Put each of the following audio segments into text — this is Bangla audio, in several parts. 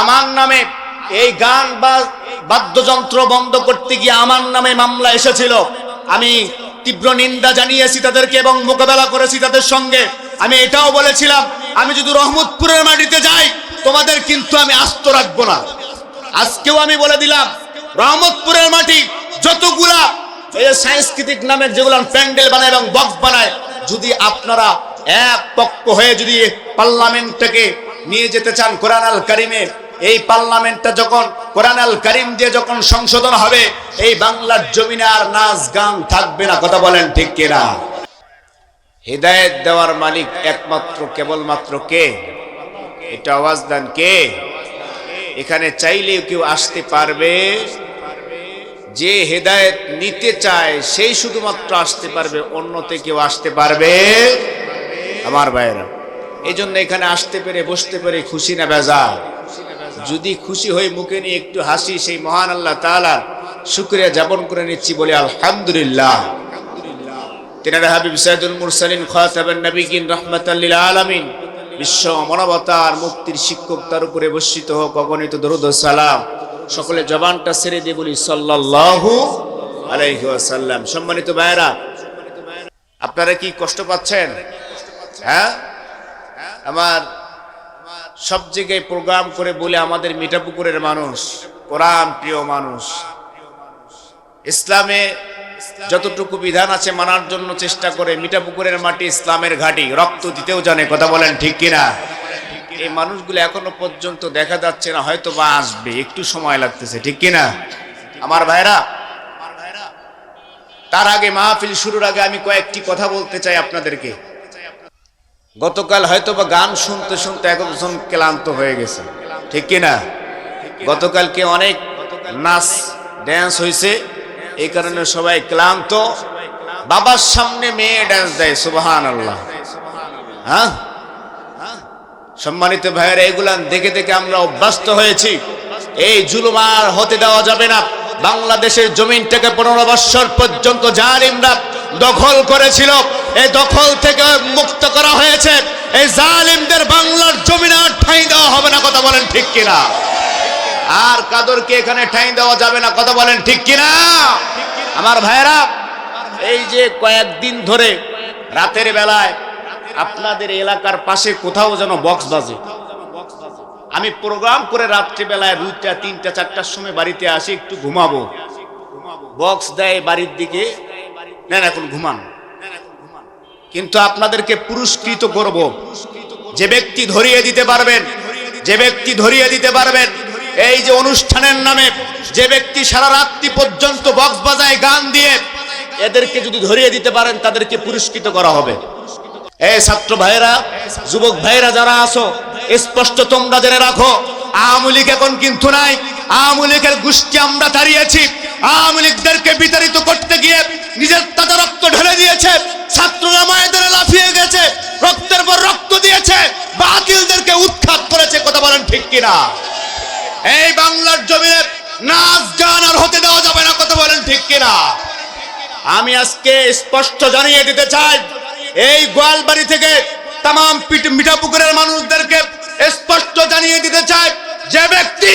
আমার নামে এই গান বা বাদ্যযন্ত্র বন্ধ করতে গিয়ে আমার নামে মামলা এসেছিল। আমি তীব্র নিন্দা জানিয়েছি তাদেরকে এবং মোকাবেলা করেছি তাদের সঙ্গে। আমি এটাও বলেছিলাম, আমি যদি রহমতপুরের মাটিতে যাই, তোমাদের কিন্তু আমি আস্ত রাখব না। আজকেও আমি বলে দিলাম, রহমতপুরের মাটি যতগুলা সাংস্কৃতিক নামের যেগুলো প্যান্ডেল বানায় এবং বক্স বানায়, যদি আপনারা এক পক্ষ হয়ে যদি পার্লামেন্টটাকে নিয়ে যেতে চান কোরআন আল কারিমে এই পার্লামেন্টটা যখন কোরআন আল কারিম দিয়ে যখন সংশোধন হবে, এই বাংলার জমিনে আর নাচ গান থাকবে না। কথা বলেন ঠিক কিনা? হৃদায়ত দেওয়ার মালিক একমাত্র, কেবলমাত্র কে? এটা আওয়াজ দেন কে? এখানে চাইলেও কেউ আসতে পারবে। যে হেদায়েত নিতে চায়, সেই শুধুমাত্র আসতে পারবে, অন্যতে কেউ আসতে পারবে? আমার ভাইয়েরা এই জন্য এখানে আসতে পেরে, বসতে পেরে খুশি না বেজা যদি খুশি হয়ে মুখে নিয়ে একটু হাসি, সেই মহান আল্লাহ তাআলার শুক্রিয়া যাপন করে নিচ্ছি বলে আলহামদুলিল্লাহ। তিনারা হাবিব সাইদুল মুরসালিন খাতাবেন নবীন রহমতাল্লিল আলামিন। বিশ্ব মানবতার মুক্তির শিক্ষক তার উপরে বর্ষিত হোক, অগণিত দরুদ সালাম। সকলে জবানটা ছেড়ে দিয়ে বলি, সাল্লাল্লাহু আলাইহি ওয়াসাল্লাম। সম্মানিত ভাইরা আপনারা কি কষ্ট পাচ্ছেন? হ্যাঁ? আমার সব জায়গায় প্রোগ্রাম করে বলে আমাদের মিঠাপুকুরের মানুষ, কোরআন প্রিয় মানুষ। ইসলামে যতটুকু বিধান আছে মানার জন্য চেষ্টা করে মিঠাপুকুরের মাটি ইসলামের ঘাটি, রক্ত দিতেও জানে, কথা বলেন ঠিক কিনা? এই মানুষগুলো এখনও পর্যন্ত দেখা যাচ্ছে না হয়তো বা আসবে, একটু সময় লাগতেছে, ঠিক কিনা? আমার ভাইরা, তার আগে মাহফিল শুরুর আগে আমি কয়েকটি কথা বলতে চাই আপনাদেরকে। গতকাল হয়তো বা গান শুনতে শুনতে একজন ক্লান্ত হয়ে গেছে। ঠিক কিনা? গতকালকে অনেক নাচ ড্যান্স হয়েছে এই কারণে সবাই ক্লান্ত। বাবার সামনে মেয়ে ড্যান্স দেয় সুবাহান আল্লাহ হ্যাঁ? সম্মানিত ভাইয়ের এগুলান দেখে দেখে আমরা অভ্যস্ত হয়েছি। এই জুলুম আর হতে দেওয়া যাবে না। বাংলাদেশের জমিনটাকে পনেরো বৎসর পর্যন্ত জালিমরা দখল করেছিল। এই দখল থেকে মুক্ত করা হয়েছে। এই জালিমদের বাংলার জমিন আর ঠাঁই দেওয়া হবে না, কথা বলেন ঠিক কিনা? আর কাদরকে এখানে ঠাঁই দেওয়া যাবে না, কথা বলেন ঠিক কিনা? আমার ভাইয়েরা, এই যে কয়েকদিন ধরে রাতের বেলায় আপনাদের এলাকার পাশে কোথাও যেন বক্স বাজে। আমি প্রোগ্রাম করে রাত্রিবেলায় দুইটা, তিনটা, চারটার সময় বাড়িতে আসি, একটু ঘুমাবো। বক্স দেয় বাড়ির দিকে। নেন, এখন ঘুমান। কিন্তু আপনাদেরকে পুরস্কৃত করব। যে ব্যক্তি ধরিয়ে দিতে পারবেন, যে ব্যক্তি ধরিয়ে দিতে পারবেন, এই যে অনুষ্ঠানের নামে যে ব্যক্তি সারা রাত্রি পর্যন্ত বক্স বাজায় গান দিয়ে এদেরকে যদি ধরিয়ে দিতে পারেন, তাদেরকে পুরস্কৃত করা হবে। এই ছাত্র ভাইরা যুবক ভাইরা যারা আছো, স্পষ্ট তোমরা জেনে রাখো, আওয়ামী লীগ এখন কিন্তু নাই। আওয়ামী লীগের গোষ্ঠী আমরা দাঁড়িয়েছি। আওয়ামী লীগদেরকে বিতাড়িত করতে গিয়ে নিজের তাজা রক্ত ঢেলে দিয়েছে। ছাত্ররা মায়েদের লাফিয়ে গেছে, রক্তের পর রক্ত দিয়েছে, বাতিলদেরকে উৎখাত করেছে, কথা বলেন ঠিক কিনা? এই বাংলার জমিনে নাচ গান আর হতে দেওয়া যাবে না, কথা বলেন ঠিক কিনা? আমি আজকে স্পষ্ট জানিয়ে দিতে চাই, এই গোয়ালবাড়ি থেকে তাম মিঠাপুকুরের মানুষদেরকে স্পষ্ট জানিয়ে দিতে চাই, যে ব্যক্তি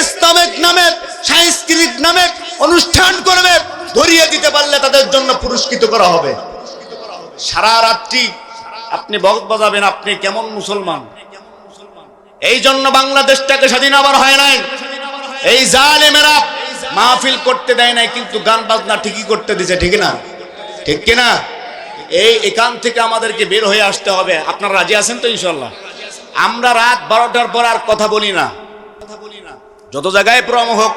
ইসলামিক নামে, সাংস্কৃতিক নামে অনুষ্ঠান করবে, ধরিয়ে দিতে পারলে তাদের জন্য পুরস্কৃত করা হবে। সারা রাত্রি আপনি বক্স বাজাবেন, আপনি কেমন মুসলমান? এই জন্য বাংলাদেশটাকে স্বাধীন আবার হয় নাই। এই জালেমেরা মাহফিল করতে দেয় নাই, কিন্তু গান বাজনা ঠিকই করতে দিছে, ঠিক না? ঠিক কিনা? এই এখান থেকে আমাদেরকে বের হয়ে আসতে হবে। আপনারা রাজি আছেন তো ইনশাল্লাহ আমরা রাত বারোটার পর আর কথা বলি না। যত জায়গায় প্রম হোক,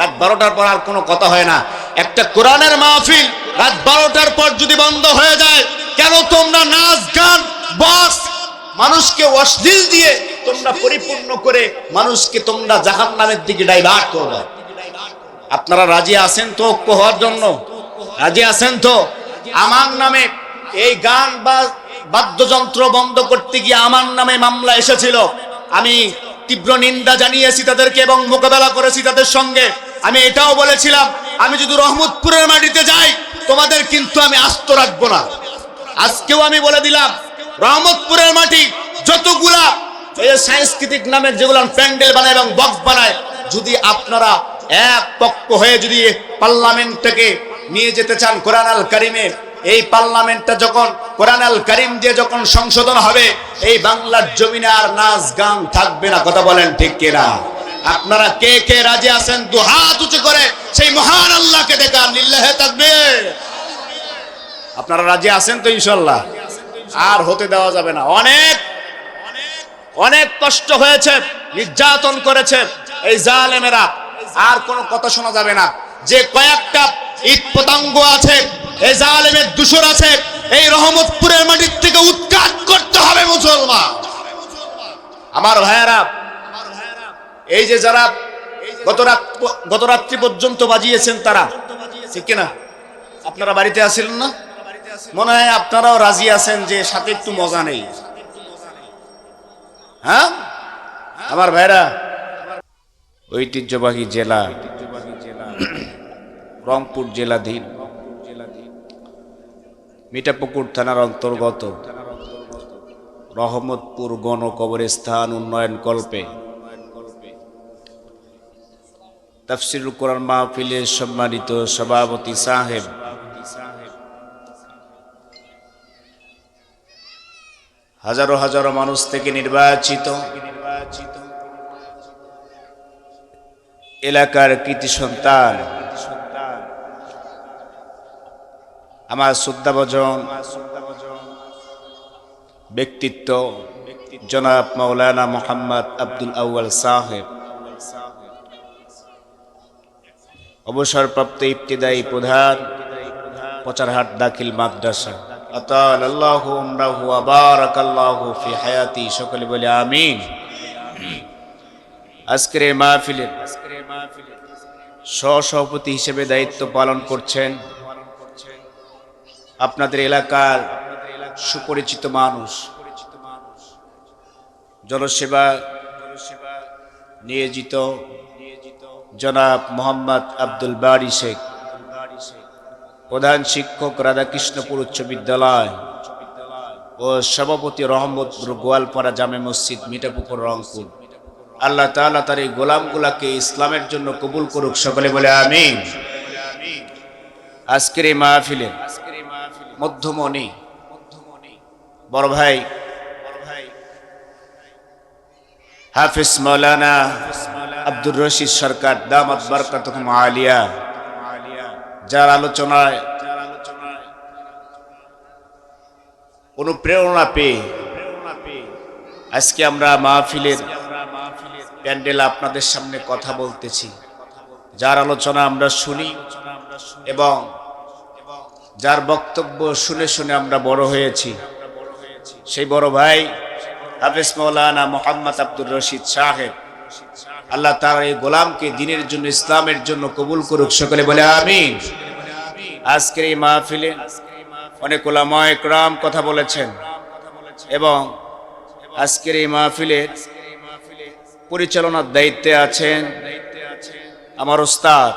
রাত বারোটার পর আর কোনো কথা হয় না। একটা কোরআনের মাহফিল রাত বারোটার পর যদি বন্ধ হয়ে যায়, কেন তোমরা নাচ, গান বক্স মানুষকে অশ্লীল দিয়ে তোমরা পরিপূর্ণ করে মানুষকে তোমরা জাহান নামের দিকে ডাইভার্ট করবে? আপনারা রাজি আছেন তো ঐক্য হওয়ার জন্য? রাজি আছেন তো? আমার নামে এই গান বা বাদ্যযন্ত্র বন্ধ করতে গিয়ে আমার নামে মামলা এসেছিল। আমি তীব্র নিন্দা জানিয়েছি তাদেরকে এবং মোকাবেলা করেছি তাদের সঙ্গে। আমি এটাও বলেছিলাম, আমি যদি রহমতপুরের মাটিতে যাই, তোমাদের কিন্তু আমি আস্ত রাখব না। আজকেও আমি বলে দিলাম, রহমতপুরের মাটি যতগুলা সাংস্কৃতিক নামের যেগুলো প্যান্ডেল বানায় এবং বক্স বানায়, যদি আপনারা এক পক্ষ হয়ে যদি পার্লামেন্টটাকে নিয়ে যেতে চান কোরআন আল কারিমে, এই পার্লামেন্টটা যখন কোরআন আল কারিম দিয়ে যখন সংশোধন হবে, এই বাংলার জমিনে আর নাচ গান থাকবে না। কথা বলেন ঠিক কিনা? আপনারা কে কে রাজি আছেন? দু হাত উঁচু করে সেই মহান আল্লাহকে দেখান লিল্লাহে থাকবে। আপনারা রাজি আছেন তো ইনশাল্লাহ আর হতে দেওয়া যাবে না। অনেক অনেক কষ্ট হয়েছে, নির্যাতন করেছে এই জালেমেরা। আর কোনো কথা শোনা যাবে না। যে কয়েকটা ঈদ পতঙ্গ আছে, এই জালেমের দূষর আছে এই রহমতপুরের মাটির থেকে উৎখাত করতে হবে মুসলমান। আমার ভাইয়েরা, এই যে যারা গত রাত গত রাত্রি পর্যন্ত বাজিয়েছেন তারা, ঠিক কিনা? আপনারা বাড়িতে আসছিলেন না? মনে হয় আপনারাও রাজি আছেন যে সাথে একটু মজা নেই। হ্যাঁ? আমার ভাইরা ঐতিহ্যবাহী জেলা, রংপুর জেলাধীন। মিঠাপুকুর থানার অন্তর্গত রহমতপুর গণ কবরস্থান উন্নয়ন কল্পে। তাফসিরুল কোরআন মাহফিলের সম্মানিত সভাপতি সাহেব। হাজারো হাজারো মানুষ থেকে নির্বাচিত। এলাকার কৃতি সন্তান। আমার শ্রদ্ধাভজন ব্যক্তিত্ব জনাব মৌলানা মোহাম্মদ আব্দুল আউয়াল সাহেব। অবসরপ্রাপ্ত ইবতিদায়ী প্রধান, পচারহাট দাখিল মাদ্রাসা। আতাল আল্লাহ উমরাহু আবারাক আল্লাহু ফি হায়াতি, সকলে বলে আমিন। আজকের এই মাহফিলের সহসভাপতি হিসেবে দায়িত্ব পালন করছেন আপনাদের এলাকার সুপরিচিত মানুষ, জনসেবা নিয়োজিত জনাব মোহাম্মদ আব্দুল বারি শেখ, প্রধান শিক্ষক রাধাকৃষ্ণপুর উচ্চ বিদ্যালয় ও সভাপতি রহমতপুর গোয়ালপাড়া জামে মসজিদ মিঠাপুকুর রংপুর। আল্লাহ তাআলা তার এই গোলামগুলাকে ইসলামের জন্য কবুল করুক, সকলে বলে আমি আজকের এই মাহফিলে মধ্যমণি। বড় ভাই। হাফিজ মৌলানা আব্দুর রশিদ সরকার দামাত বরকাত আলিয়া যার আলোচনায় অনুপ্রেরণা পেয়ে আজকে আমরা মাহফিলের প্যান্ডেল আপনাদের সামনে কথা বলতেছি। যার আলোচনা আমরা শুনি এবং যার বক্তব্য শুনে শুনে আমরা বড় হয়েছি। সেই বড় ভাই হাফেজ মৌলানা মোহাম্মদ আব্দুর রশিদ সাহেব। আল্লাহ তার এই গোলামকে দিনের জন্য, ইসলামের জন্য কবুল করুক। সকলে বলে আমি আজকের এই মাহফিলে অনেক ওলামা একরাম কথা বলেছেন এবং আজকের এই মাহফিলের পরিচালনার দায়িত্বে আছেন আমার ওস্তাদ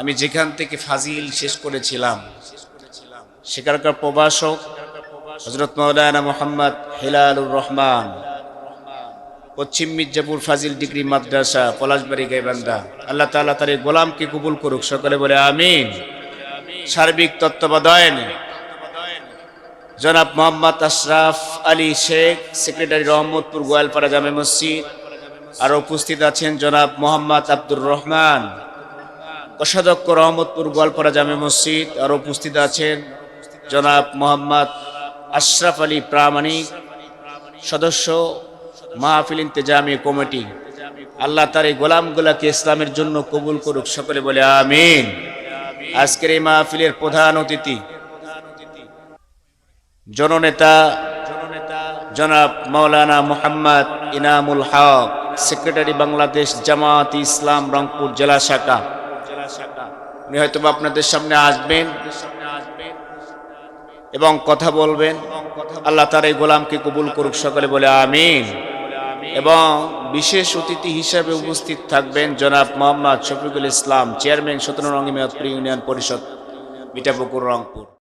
আমি যেখান থেকে ফাজিল শেষ করেছিলাম, সেখানকার প্রভাষক হজরত মৌলানা মোহাম্মদ হেলালুর রহমান, পশ্চিম মির্জাপুর ফাজিল ডিগ্রি মাদ্রাসা, পলাশবাড়ি গাইবান্দা আল্লাহ তালা তার গোলামকে কবুল করুক, সকলে বলে আমিন। সার্বিক তত্ত্বাবধানে জনাব মোহাম্মদ আশরাফ আলী শেখ, সেক্রেটারি রহমতপুর গোয়ালপাড়া জামে মসজিদ, আর উপস্থিত আছেন জনাব মোহাম্মদ আব্দুর রহমান। কোষাধ্যক্ষ রহমতপুর গোয়ালপাড়া জামে মসজিদ আর উপস্থিত আছেন জনাব মোহাম্মদ আশরাফ আলী প্রামাণিক, সদস্য মাহফিল ইন্তেজামি কমিটি। আল্লাহ তার এই গোলামগুলাকে ইসলামের জন্য কবুল করুক, সকলে বলে আমিন। আজকের এই মাহফিলের প্রধান অতিথি জননেতা জনাব মাওলানা মোহাম্মদ ইনামুল হক, সেক্রেটারি বাংলাদেশ জামাত ইসলাম রংপুর জেলা শাখা। উনি হয়তো আপনাদের সামনে আসবেন এবং কথা বলবেন। আল্লাহ তার এই গোলামকে কবুল করুক সকলে বলে আমিন। এবং বিশেষ অতিথি হিসাবে উপস্থিত থাকবেন জনাব মোহাম্মদ শফিকুল ইসলাম, চেয়ারম্যান সতেরো মেয়তপুর ইউনিয়ন পরিষদ, মিঠাপুকুর রংপুর।